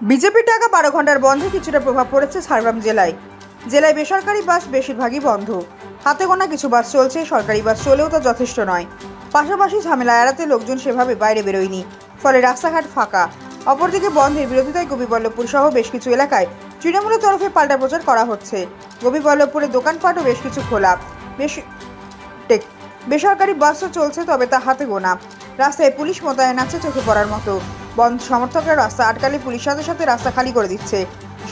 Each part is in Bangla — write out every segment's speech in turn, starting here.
বিজেপির টাকা বারো ঘণ্টার বন্ধে কিছুটা প্রভাব পড়েছে ঝাড়গ্রাম জেলায়। জেলায় বেসরকারি বাস বেশিরভাগই বন্ধ। হাতে গোনা কিছু বাস চলছে, সরকারি বাস চলেও তা যথেষ্ট নয়। পাশাপাশি ঝামেলা এড়াতে লোকজন সেভাবে বাইরে বেরোয়নি, ফলে রাস্তাঘাট ফাঁকা। অপরদিকে বন্ধের বিরোধিতায় গোপীবল্লভপুর সহ বেশ কিছু এলাকায় তৃণমূলের তরফে পাল্টা প্রচার করা হচ্ছে। গোপীবল্লভপুরে দোকানপাটও বেশ কিছু খোলা। বেশ বেসরকারি বাসও চলছে, তবে তা হাতে গোনা। রাস্তায় পুলিশ মোতায়েন আছে চোখে পড়ার মতো। বন্ধ সমর্থকরা রাস্তা আটকালে পুলিশ সাথে সাথে রাস্তা খালি করে দিচ্ছে।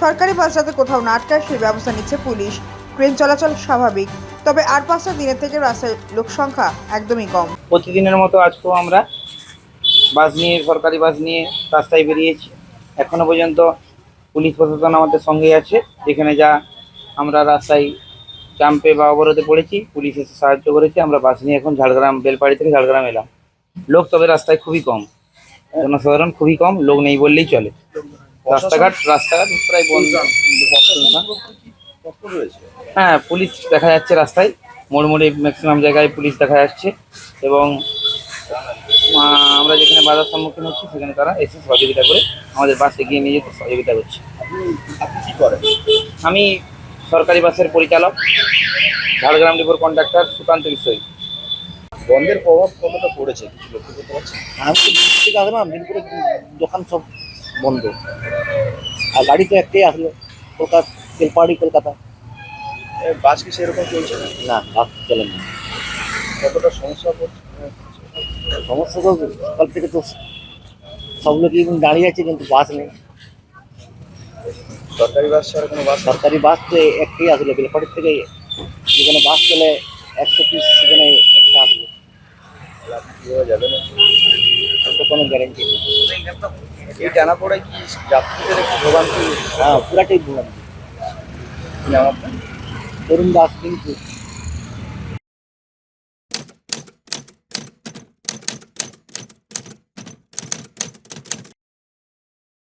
সরকারি বাস যাতে কোথাও না আটকায়, সেই ব্যবস্থা নিচ্ছে পুলিশ। ট্রেন চলাচল স্বাভাবিক, তবে আর পাঁচটা দিনের থেকে রাস্তায় লোক সংখ্যা একদমই কম। প্রতিদিনের মতো আজকেও আমরা বাস নিয়ে, সরকারি বাস নিয়ে রাস্তায় বেরিয়েছি। এখনও পর্যন্ত পুলিশ প্রশাসন আমাদের সঙ্গে আছে, যেখানে যা আমরা রাস্তায় জাম্পে বা অবরোধে পড়েছি, পুলিশ এসে সাহায্য করেছে, আমরা বাস নিয়ে এখন ঝাড়গ্রাম, বেলপাড়ি থেকে ঝাড়গ্রাম এলাম। লোক তবে রাস্তায় খুবই কম। জনসাধারণ খুবই কম লোক নেই বললেই চলে। রাস্তাঘাট রাস্তাঘাট প্রায় বন্ধ। হ্যাঁ পুলিশ দেখা যাচ্ছে রাস্তায়। মোড় মোড়ে ম্যাক্সিমাম জায়গায় পুলিশ দেখা যাচ্ছে এবং আমরা যেখানে বাধার সম্মুখীন হচ্ছি সেখানে তারা এসে সহযোগিতা করে আমাদের বাস এগিয়ে নিয়ে যেতে সহযোগিতা করছে। আমি সরকারি বাসের পরিচালক ঝাড়গ্রাম ডিপোর কন্ডাক্টর সুকান্ত বিষয় বন্ধের প্রভাব কতটা পড়েছে? কিছু লক্ষ্য করতে পারছেন? আমি তো দিল্লি থেকে আসলাম মিরপুরে দোকান সব বন্ধ। আর গাড়ি তো একটাই আসলো? কলকাতা তেলপাহাড়ি কলকাতা। বাস কি সেরকম চলছে না? বাস চলে না। কতটা সমস্যা পড়ছে? সমস্যা তো সকাল থেকে তো সব লোকই দাঁড়িয়ে আছে কিন্তু বাস নেই। সরকারি বাস ছাড়া কোনো বাস সরকারি বাস তো একটাই আসলো বেলপাড়ির থেকে যেখানে বাস চলে একশো পিস সেখানে একটা আসলো। কীভাবে যাবেন তো কোনো গ্যারেন্টি নেই। এই টানা পড়ে কি যাত্রীদের একটু ভোগান্তি? হ্যাঁ পুরাটাই ভুলাম নাম আপনার? তরুণ দাস কিন্তু